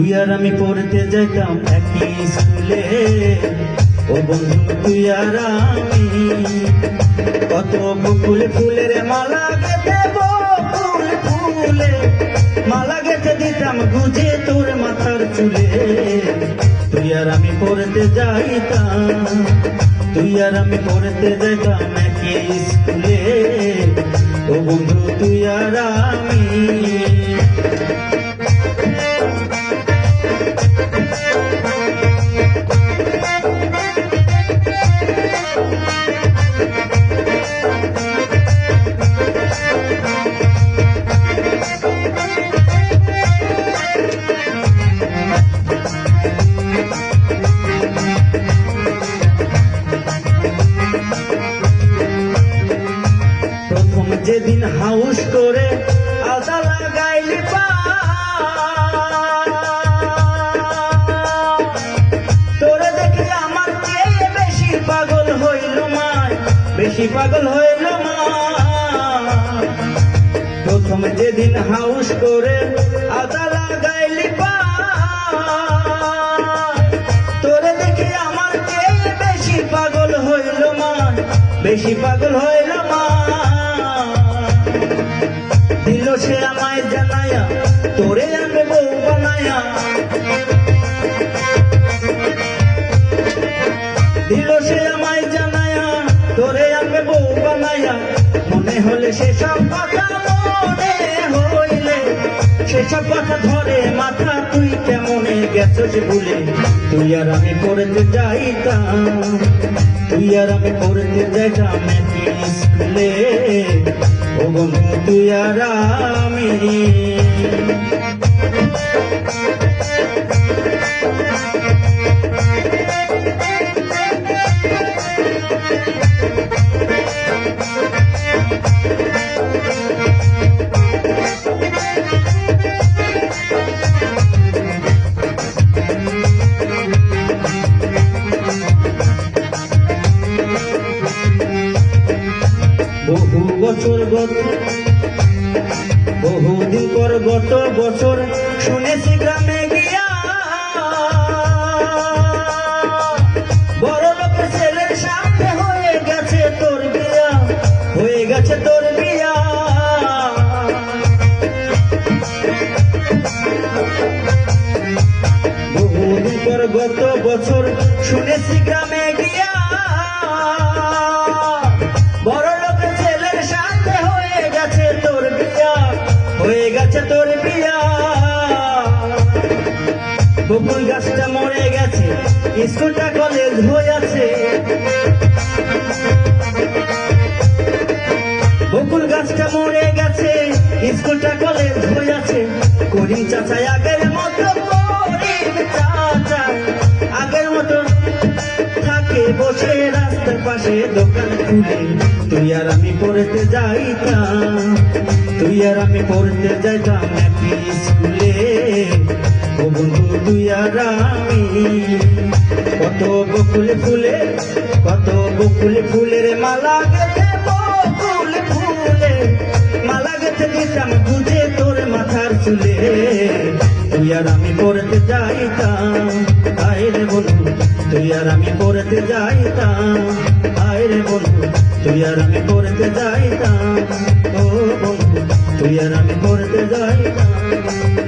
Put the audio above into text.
তুই আর আমি পড়তে যেতাম একই স্কুলে। ও বন্ধু, তুই আর আমি কত বকুল ফুলের মালা গেতে বকুল ফুলে মালা গেতে দিতাম গুজে তোর মাথার চুলে। তুই আর আমি পড়তে যাইতাম, তুই আর আমি পড়তে যেতাম একই স্কুলে। ও বন্ধু, তুই আর আমি যেদিন হাউস করে আদা লাগাইলি তোরে দেখে আমার চেয়ে বেশি পাগল হইল মা বেশি পাগল হইল প্রথম যেদিন হাউস করে আদা লাগাইলি তোরে দেখে আমার চেয়ে বেশি পাগল হইল মা বেশি পাগল হইল হলে সেসব কথা মনে হইলে, সেসব কথা ধরে, মাথা তুই কেমনে গেছস ভুলে? তুই আর আমি পড়তে যাইতাম, তুই আর আমি পড়তে যাইতাম স্কুলে। ও বন্ধু তুই আর আমি। বহু বহুদিন গত বছর শুনেছি গ্রামে গিয়া বড় লোকের ছেলের সাথে হয়ে গেছে তোর বিয়া, হয়ে গেছে তোর বিয়া। গত বছর শুনেছি গ্রামে গেছে তোর বকুল গাছটা মরে গেছে স্কুলটা কলেজ হয়ে বকুল গাছটা মরে গেছে স্কুলটা কলেজ করিম চাচা আগের মতো করিম চাচা আগের মতো থাকে বসে রাস্তার পাশে দোকান খুলে, তুই আর আমি পড়তে যাইতাম, তুই আর আমি পড়তে যাইতাম একই স্কুলে। ও বন্ধু, তুই আর আমি কত বকুল ফুলে, কত বকুল ফুলের মালা গেছে বকুল ফুলে। মালা গেছে দিতাম বুঝে তোর মাথার চুলে। তুই আর আমি পড়তে যাইতাম, আয় রে বন্ধু, তুই আর আমি পড়তে যাইতাম আয় রে বন্ধু, তুই আর আমি পড়তে যাইতাম। ও বন্ধু, তুই আর আমি পড়তে যাইতাম।